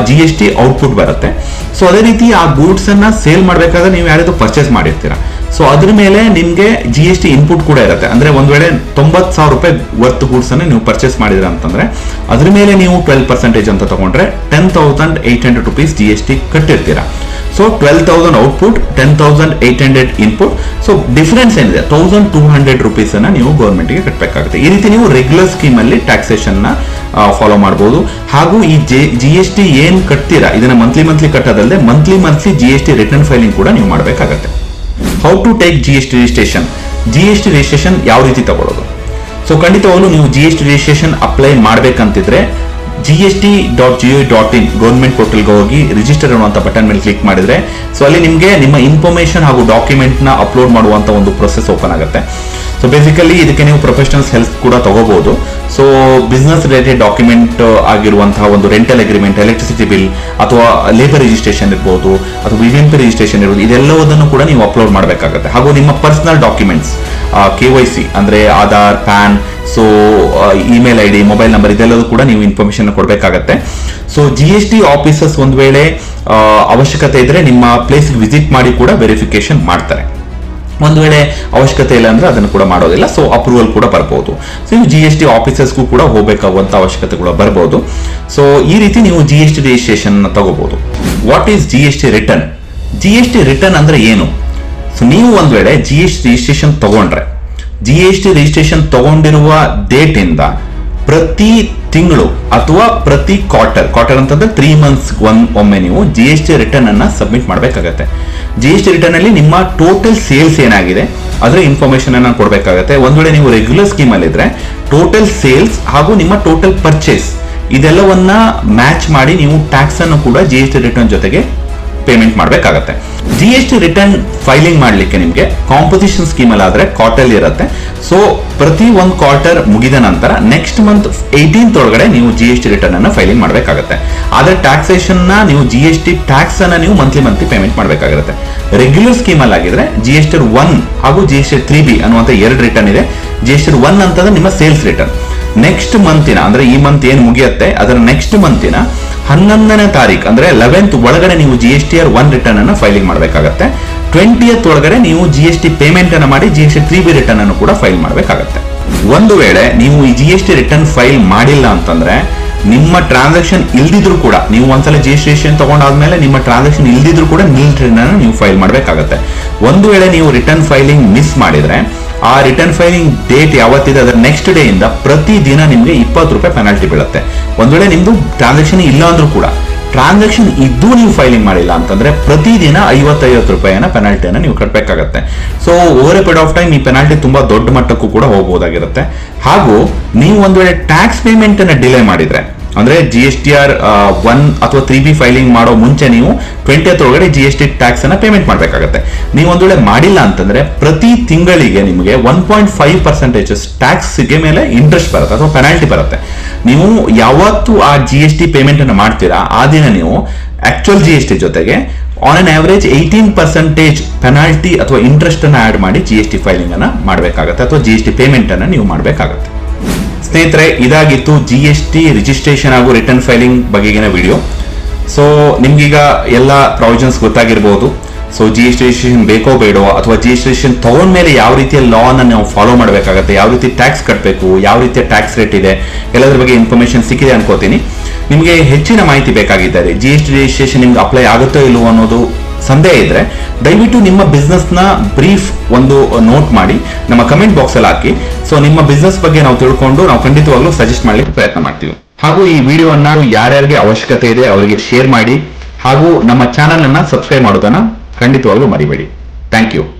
ಜಿ ಎಸ್ ಟಿ ಔಟ್ಪುಟ್ ಬರುತ್ತೆ. ಸೊ ಅದೇ ರೀತಿ ಆ ಗೂಡ್ಸ್ ಅನ್ನ ಸೇಲ್ ಮಾಡಬೇಕಾದ್ರೆ ನೀವು ಯಾರಾದ್ರೂ ಪರ್ಚೇಸ್ ಮಾಡಿರ್ತೀರಾ. ಸೊ ಅದ್ರ ಮೇಲೆ ನಿಮ್ಗೆ ಜಿ ಎಸ್ ಟಿ ಇನ್ಪುಟ್ ಕೂಡ ಇರುತ್ತೆ. ಅಂದ್ರೆ ಒಂದ್ ವೇಳೆ ತೊಂಬತ್ ಸಾವಿರ ರೂಪಾಯಿ ವರ್ತ್ ಗೂಡ್ಸ್ ಅನ್ನ ನೀವು ಪರ್ಚೇಸ್ ಮಾಡಿದ್ರ ಅಂತಂದ್ರೆ, ಅದ್ರ ಮೇಲೆ ನೀವು ಟ್ವೆಲ್ ಪರ್ಸೆಂಟೇಜ್ ಅಂತ ತಗೊಂಡ್ರೆ ten thousand eight hundred rupees G S T ಕಟ್ಟಿರ್ತೀರಾ. So twelve thousand output ten thousand eight hundred input so difference ಏನಿದೆ? ತೌಸಂಡ್ ಟೂ ಹಂಡ್ರೆಡ್ ರುಪೀಸ್ ಅನ್ನ ನೀವು ಗೌರ್ಮೆಂಟ್ಗೆ ಕಟ್ಟಬೇಕಾಗುತ್ತೆ ಈ ರೀತಿ ನೀವು ರೆಗ್ಯುಲರ್ ಸ್ಕೀಮ್ ಅಲ್ಲಿ ಟ್ಯಾಕ್ಸೇಷನ್ನ ಫಾಲೋ ಮಾಡಬಹುದು ಹಾಗೂ ಈ ಜಿ ಎಸ್ ಟಿ ಏನ್ ಕಟ್ತೀರಾ? ಇದನ್ನ monthly monthly ಕಟ್ಟೋದಲ್ಲದೆ monthly monthly G S T return filing ಕೂಡ ನೀವು ಮಾಡಬೇಕಾಗುತ್ತೆ. How to take G S T registration G S T registration ಯಾವ ರೀತಿ ತಗೊಳ್ಳೋದು ಸೊ ಖಂಡಿತವಾಗ್ಲೂ ನೀವು G S T registration apply ಮಾಡಬೇಕಂತಿದ್ರೆ G S T dot gov dot in government ಪೋರ್ಟಲ್ಗೆ ಹೋಗಿ ರಿಜಿಸ್ಟರ್ ಅನ್ನುವಂಥ ಬಟನ್ ಮೇಲೆ ಕ್ಲಿಕ್ ಮಾಡಿದರೆ ಸೊ ಅಲ್ಲಿ ನಿಮಗೆ ನಿಮ್ಮ ಇನ್ಫಾರ್ಮೇಷನ್ ಹಾಗೂ ಡಾಕ್ಯುಮೆಂಟ್ನ ಅಪ್ಲೋಡ್ ಮಾಡುವಂಥ ಒಂದು ಪ್ರೊಸೆಸ್ ಓಪನ್ ಆಗುತ್ತೆ. ಸೊ ಬೇಸಿಕಲಿ ಇದಕ್ಕೆ ನೀವು ಪ್ರೊಫೆಷನಲ್ಸ್ ಹೆಲ್ಪ್ ಕೂಡ ತಗೋಬಹುದು ಸೊ ಬಿಸ್ನೆಸ್ ರಿಲೇಟೆಡ್ ಡಾಕ್ಯುಮೆಂಟ್ ಆಗಿರುವಂತಹ ಒಂದು ರೆಂಟಲ್ ಅಗ್ರಿಮೆಂಟ್ ಎಲೆಕ್ಟ್ರಿಸಿಟಿ ಬಿಲ್ ಅಥವಾ ಲೇಬರ್ ರಿಜಿಸ್ಟ್ರೇಷನ್ ಇರ್ಬೋದು ಅಥವಾ ವಿ ಎಂ ಪಿ ರಿಜಿಸ್ಟ್ರೇಷನ್ ಇರ್ಬೋದು, ಇದೆಲ್ಲವುದನ್ನು ಕೂಡ ನೀವು ಅಪ್ಲೋಡ್ ಮಾಡಬೇಕಾಗುತ್ತೆ. ಹಾಗೂ ನಿಮ್ಮ personal documents K Y C ಅಂದ್ರೆ Aadhaar, PAN so email I D mobile number ಇದೆಲ್ಲದೂ ಕೂಡ ನೀವು ಇನ್ಫಾರ್ಮೇಶನ್ ಕೊಡಬೇಕಾಗತ್ತೆ. So G S T offices ಒಂದು ವೇಳೆ ಅವಶ್ಯಕತೆ ಇದ್ರೆ ನಿಮ್ಮ ಪ್ಲೇಸ್ಗೆ ವಿಸಿಟ್ ಮಾಡಿ ಕೂಡ ವೆರಿಫಿಕೇಶನ್ ಮಾಡ್ತಾರೆ. ಒಂದು ವೇಳೆ ಅವಶ್ಯಕತೆ ಇಲ್ಲ ಅಂದ್ರೆ ಅದನ್ನು ಕೂಡ ಮಾಡೋದಿಲ್ಲ. ಸೊ ಅಪ್ರೂವಲ್ ಕೂಡ ಬರ್ಬೋದು. ಸೊ ನೀವು ಜಿ ಎಸ್ ಟಿ ಆಫೀಸರ್ಸ್ಗೂ ಕೂಡ ಹೋಗಬೇಕಾಗುವಂತ ಅವಶ್ಯಕತೆ ಕೂಡ ಬರ್ಬೋದು. ಸೊ ಈ ರೀತಿ ನೀವು ಜಿ ಎಸ್ ಟಿ ರಿಜಿಸ್ಟ್ರೇಷನ್ ತಗೋಬಹುದು what is G S T return G S T return ಅಂದ್ರೆ ಏನು? ಸೊ ನೀವು ಒಂದ್ ವೇಳೆ ಜಿ ಎಸ್ ಟಿ ರಿಜಿಸ್ಟ್ರೇಷನ್ ತಗೊಂಡ್ರೆ ಜಿ ಎಸ್ ಟಿ ರಿಜಿಸ್ಟ್ರೇಷನ್ ತಗೊಂಡಿರುವ ಡೇಟ್ ಇಂದ ಪ್ರತಿ ತಿಂಗಳು ಅಥವಾ ಪ್ರತಿ ಕ್ವಾರ್ಟರ್ ಕ್ವಾರ್ಟರ್ ಅಂತಂದ್ರೆ ತ್ರೀ ಮಂತ್ಸ್ ಒನ್ ಒಮ್ಮೆ ನೀವು ಜಿ ಎಸ್ ಟಿ ರಿಟರ್ನ್ ಅನ್ನ ಸಬ್ಮಿಟ್ ಮಾಡಬೇಕಾಗತ್ತೆ. ಜಿ ಎಸ್ ಟಿ ರಿಟರ್ನ್ ಅಲ್ಲಿ ನಿಮ್ಮ ಟೋಟಲ್ ಸೇಲ್ಸ್ ಏನಾಗಿದೆ? ಅದರ ಇನ್ಫಾರ್ಮೇಶನ್ ಅನ್ನ ಕೊಡಬೇಕಾಗತ್ತೆ. ಒಂದ್ ವೇಳೆ ನೀವು ರೆಗ್ಯುಲರ್ ಸ್ಕೀಮ್ ಅಲ್ಲಿ ಇದ್ರೆ ಟೋಟಲ್ ಸೇಲ್ಸ್ ಹಾಗೂ ನಿಮ್ಮ ಟೋಟಲ್ ಪರ್ಚೇಸ್ ಇದೆಲ್ಲವನ್ನ ಮ್ಯಾಚ್ ಮಾಡಿ ನೀವು ಟ್ಯಾಕ್ಸ್ ಅನ್ನು ಕೂಡ ಜಿ ಎಸ್ ಟಿ ರಿಟರ್ನ್ ಜೊತೆಗೆ ಪೇಮೆಂಟ್ ಮಾಡಬೇಕಾಗತ್ತೆ. G S T return filing ಮಾಡಲಿಕ್ಕೆ ನಿಮಗೆ ಕಾಂಪೊಸಿಷನ್ ಸ್ಕೀಮ್ ಅಲ್ಲಿ ಆದ್ರೆ ಕ್ವಾರ್ಟರ್ ಇರುತ್ತೆ. ಸೊ ಪ್ರತಿ ಒಂದು ಕ್ವಾರ್ಟರ್ ಮುಗಿದ ನಂತರ ನೆಕ್ಸ್ಟ್ ಮಂತ್ ಏಯ್ಟೀನ್ತ್ ಒಳಗಡೆ ನೀವು ಜಿ ಎಸ್ ಟಿ ರಿಟರ್ನ್ ಅನ್ನು ಫೈಲಿಂಗ್ ಮಾಡಬೇಕಾಗುತ್ತೆ. ಆದರೆ ಟ್ಯಾಕ್ಸೇಷನ್ನ ನೀವು ಜಿ ಎಸ್ ಟಿ ಟ್ಯಾಕ್ಸ್ ಅನ್ನು ನೀವು ಮಂತ್ಲಿ ಮಂತ್ಲಿ ಪೇಮೆಂಟ್ ಮಾಡಬೇಕಾಗಿರುತ್ತೆ. ರೆಗ್ಯುಲರ್ ಸ್ಕೀಮ್ ಅಲ್ಲಿ ಆಗಿದ್ರೆ ಜಿ ಎಸ್ ಟಿ ಒನ್ ಹಾಗೂ G S T three B ಅನ್ನುವಂಥ ಎರಡು ರಿಟರ್ನ್ ಇದೆ. ಜಿ ಎಸ್ ಟಿ ಒನ್ ಅಂತಂದ್ರೆ ನಿಮ್ಮ ಸೇಲ್ಸ್ ರಿಟರ್ನ್ ನೆಕ್ಸ್ಟ್ ಮಂತಿನ ಅಂದ್ರೆ ಈ ಮಂತ್ ಏನು ಮುಗಿಯುತ್ತೆ, ಅದರ ನೆಕ್ಸ್ಟ್ ಮಂತಿನ ಹನ್ನೊಂದನೇ ತಾರೀಕು ಅಂದ್ರೆ ಲೆವೆಂತ್ ಒಳಗಡೆ ನೀವು G S T R one return ಅನ್ನು ಫೈಲಿಂಗ್ ಮಾಡಬೇಕಾಗತ್ತೆ. ಟ್ವೆಂಟಿಯತ್ ಒಳಗಡೆ ನೀವು ಜಿ ಎಸ್ ಟಿ ಪೇಮೆಂಟ್ ಅನ್ನು ಮಾಡಿ G S T three B return ಅನ್ನು ಕೂಡ ಫೈಲ್ ಮಾಡಬೇಕಾಗತ್ತೆ. ಒಂದು ವೇಳೆ ನೀವು ಈ G S T return file ಮಾಡಿಲ್ಲ ಅಂತಂದ್ರೆ, ನಿಮ್ಮ ಟ್ರಾನ್ಸಾಕ್ಷನ್ ಇಲ್ದಿದ್ರು ಕೂಡ, ನೀವು ಒಂದ್ಸಲ ಜಿ ಎಸ್ ಟಿ ತಗೊಂಡಾದ್ಮೇಲೆ ನಿಮ್ಮ ಟ್ರಾನ್ಸಾಕ್ಷನ್ ಇಲ್ದಿದ್ರು ಕೂಡ, ನೀಲ್ ರಿಟರ್ನ್ ಅನ್ನು ನೀವು ಫೈಲ್ ಮಾಡಬೇಕಾಗತ್ತೆ. ಒಂದು ವೇಳೆ ನೀವು ರಿಟರ್ನ್ ಫೈಲಿಂಗ್ ಮಿಸ್ ಮಾಡಿದ್ರೆ ಆ ರಿಟರ್ನ್ ಫೈಲಿಂಗ್ ಡೇಟ್ ಯಾವತ್ತಿದೆ, ಅದರ ನೆಕ್ಸ್ಟ್ ಡೇ ಇಂದ ಪ್ರತಿ ದಿನ ನಿಮಗೆ ಇಪ್ಪತ್ತು ರೂಪಾಯಿ ಪೆನಾಲ್ಟಿ ಬೀಳುತ್ತೆ. ಒಂದ್ ವೇಳೆ ನಿಮ್ದು ಟ್ರಾನ್ಸಾಕ್ಷನ್ ಇಲ್ಲ ಅಂದ್ರೂ ಕೂಡ ಟ್ರಾನ್ಸಾಕ್ಷನ್ ಇದ್ದು ನೀವು ಫೈಲಿಂಗ್ ಮಾಡಿಲ್ಲ ಅಂತಂದ್ರೆ ಪ್ರತಿದಿನ ಐವತ್ತೈವತ್ತು ರೂಪಾಯಿನ ಪೆನಾಲ್ಟಿಯನ್ನು ನೀವು ಕಟ್ಟಬೇಕಾಗತ್ತೆ so over a period of time ಈ ಪೆನಾಲ್ಟಿ ತುಂಬಾ ದೊಡ್ಡ ಮಟ್ಟಕ್ಕೂ ಕೂಡ ಹೋಗಬಹುದಾಗಿರುತ್ತೆ ಹಾಗೂ, ನೀವು ಒಂದು ವೇಳೆ ಟ್ಯಾಕ್ಸ್ ಪೇಮೆಂಟ್ ಅನ್ನ ಡಿಲೇ ಮಾಡಿದ್ರೆ ಅಂದ್ರೆ G S T R one ಅಥವಾ ತ್ರೀ ಬಿ ಫೈಲಿಂಗ್ ಮಾಡೋ ಮುಂಚೆ ನೀವು ಟ್ವೆಂಟಿ ಒಳಗಡೆ ಜಿ ಎಸ್ ಟಿ ಟ್ಯಾಕ್ಸ್ ಅನ್ನ ಪೇಮೆಂಟ್ ಮಾಡಬೇಕಾಗುತ್ತೆ. ನೀವು ಒಂದ್ ವೇಳೆ ಮಾಡಿಲ್ಲ ಅಂತಂದ್ರೆ ಪ್ರತಿ ತಿಂಗಳಿಗೆ ನಿಮಗೆ ಒನ್ ಪಾಯಿಂಟ್ ಫೈವ್ ಪರ್ಸೆಂಟೇಜಸ್ ಟ್ಯಾಕ್ಸ್ಗೆ ಮೇಲೆ ಇಂಟ್ರೆಸ್ಟ್ ಬರುತ್ತೆ ಅಥವಾ ಪೆನಾಲ್ಟಿ ಬರುತ್ತೆ. ನೀವು ಯಾವತ್ತು ಆ ಜಿ ಎಸ್ ಟಿ ಪೇಮೆಂಟ್ ಅನ್ನು ಮಾಡ್ತೀರಾ, ಆ ದಿನ ನೀವು ಆಕ್ಚುಯಲ್ ಜಿ ಎಸ್ ಟಿ ಜೊತೆಗೆ on an average eighteen percentage penalty ಅಥವಾ ಇಂಟ್ರೆಸ್ಟ್ ಅನ್ನು ಆಡ್ ಮಾಡಿ ಜಿ ಎಸ್ ಟಿ ಫೈಲಿಂಗ್ ಅನ್ನು ಮಾಡಬೇಕಾಗುತ್ತೆ ಅಥವಾ ಜಿ ಎಸ್ ಟಿ ಪೇಮೆಂಟ್ ಅನ್ನು ನೀವು ಮಾಡಬೇಕಾಗುತ್ತೆ. ಸ್ನೇಹಿತರೆ, ಇದಾಗಿತ್ತು ಜಿ ಎಸ್ ಟಿ ರಿಜಿಸ್ಟ್ರೇಷನ್ ಹಾಗೂ ರಿಟರ್ನ್ ಫೈಲಿಂಗ್ ಬಗೆಗಿನ ವಿಡಿಯೋ ಸೊ ನಿಮ್ಗೀಗ ಎಲ್ಲ ಪ್ರಾವಿಷನ್ಸ್ ಗೊತ್ತಾಗಿರ್ಬೋದು. ಸೊ ಜಿ ಎಸ್ ರಿಜಿಸ್ಟ್ರೇಷನ್ ಬೇಕೋ ಬೇಡೋ, ಅಥವಾ ಜಿ ಎಸ್ ರಿಜಿಸ್ಟ್ರೇಷನ್ ತಗೊಂಡ್ಮೇಲೆ ಯಾವ ರೀತಿಯ ಲಾನ ನಾವು ಫಾಲೋ ಮಾಡಬೇಕಾಗತ್ತೆ, ಯಾವ ರೀತಿ ಟ್ಯಾಕ್ಸ್ ಕಟ್ಟಬೇಕು ಯಾವ ರೀತಿಯ ಟ್ಯಾಕ್ಸ್ ರೇಟ್ ಇದೆ, ಎಲ್ಲದರ ಬಗ್ಗೆ ಇನ್ಫಾರ್ಮೇಶನ್ ಸಿಕ್ಕಿದೆ ಅನ್ಕೋತೀನಿ. ನಿಮಗೆ ಹೆಚ್ಚಿನ ಮಾಹಿತಿ ಬೇಕಾಗಿದ್ದಾರೆ ಜಿ ಎಸ್ ಟಿ ರಿಜಿಸ್ಟ್ರೇಷನ್ ನಿಮ್ಗೆ ಅಪ್ಲೈ ಆಗುತ್ತೋ ಇಲ್ಲವೋ ಅನ್ನೋದು ಸಂದೇಹ ಇದ್ರೆ, ದಯವಿಟ್ಟು ನಿಮ್ಮ ಬಿಸ್ನೆಸ್ನ ಬ್ರೀಫ್ ಒಂದು ನೋಟ್ ಮಾಡಿ, ನಮ್ಮ ಕಮೆಂಟ್ ಬಾಕ್ಸಲ್ಲಿ ಹಾಕಿ. ಸೊ ನಿಮ್ಮ ಬಿಸ್ನೆಸ್ ಬಗ್ಗೆ ನಾವು ತಿಳ್ಕೊಂಡು, ನಾವು ಖಂಡಿತವಾಗ್ಲೂ ಸಜೆಸ್ಟ್ ಮಾಡ್ಲಿಕ್ಕೆ ಪ್ರಯತ್ನ ಮಾಡ್ತೀವಿ. ಹಾಗೂ ಈ ವಿಡಿಯೋವನ್ನು ಯಾರ್ಯಾರಿಗೆ ಅವಶ್ಯಕತೆ ಇದೆ, ಅವರಿಗೆ ಶೇರ್ ಮಾಡಿ, ಹಾಗೂ ನಮ್ಮ ಚಾನಲ್ ಅನ್ನ ಸಬ್ಸ್ಕ್ರೈಬ್ ಮಾಡೋದನ್ನ ಖಂಡಿತವಾಗ್ಲೂ ಮರಿಬೇಡಿ. Thank you